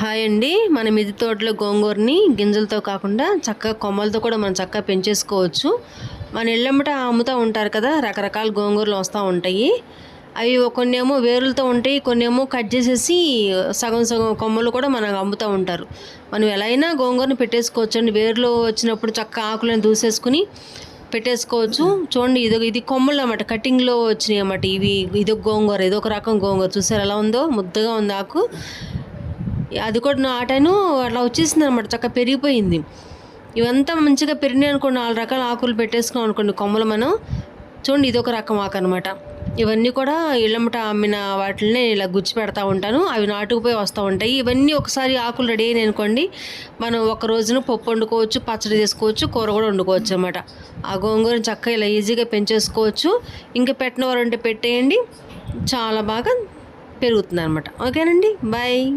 Hi అండి. మన మిది తోటలో గోంగూరని గింజలతో కాకుండా చక్కగా కొమ్మలతో కూడా మనం చక్కగా పెంచేసుకోవచ్చు. మన ఇళ్ళమ్మట అమ్ముతూ ఉంటారు కదా రకరకాల గోంగూరలు వస్తూ ఉంటాయి. అవి కొన్ని ఏమో వేరులతో ఉంటాయి కొన్ని ఏమో కట్ చేసేసి సగం సగం కొమ్మలు కూడా మనకు అమ్ముతూ ఉంటారు. మనం ఎలా అయినా గోంగూరని పెట్టేసుకోవచ్చు అండి వేర్లు వచ్చినప్పుడు చక్క ఆకులను దూసేసుకుని పెట్టేసుకోవచ్చు. చూడండి ఇది ఇది కొమ్మలు అన్నమాట. కటింగ్లో వచ్చినాయి అన్నమాట. ఇవి ఇది ఒక గోంగూర ఇది ఒక రకం గోంగూర. చూసారు ఎలా ఉందో? ముద్దగా ఉంది ఆకు. అది కూడా నాటాను అట్లా వచ్చేసింది అనమాట చక్కగా పెరిగిపోయింది. ఇవంతా మంచిగా పెరిగినాయి అనుకోండి నాలుగు రకాల ఆకులు పెట్టేసుకున్నాం అనుకోండి కొమ్మలు మనం. చూడండి ఇది ఒక రకం ఆకు అనమాట ఇవన్నీ కూడా ఇళ్ళమట అమ్మిన వాటిని ఇలా గుచ్చి పెడతా ఉంటాను. అవి నాటుకుపోయి వస్తూ ఉంటాయి. ఇవన్నీ ఒకసారి ఆకులు రెడీ అయినాయి అనుకోండి మనం ఒక రోజున పప్పు వండుకోవచ్చు పచ్చడి చేసుకోవచ్చు కూర కూడా వండుకోవచ్చు అనమాట ఆ గోంగూరని చక్కగా ఇలా ఈజీగా పెంచేసుకోవచ్చు. ఇంకా పెట్టినవారంటే పెట్టేయండి. చాలా బాగా పెరుగుతుంది అనమాట ఓకేనండి? బాయ్.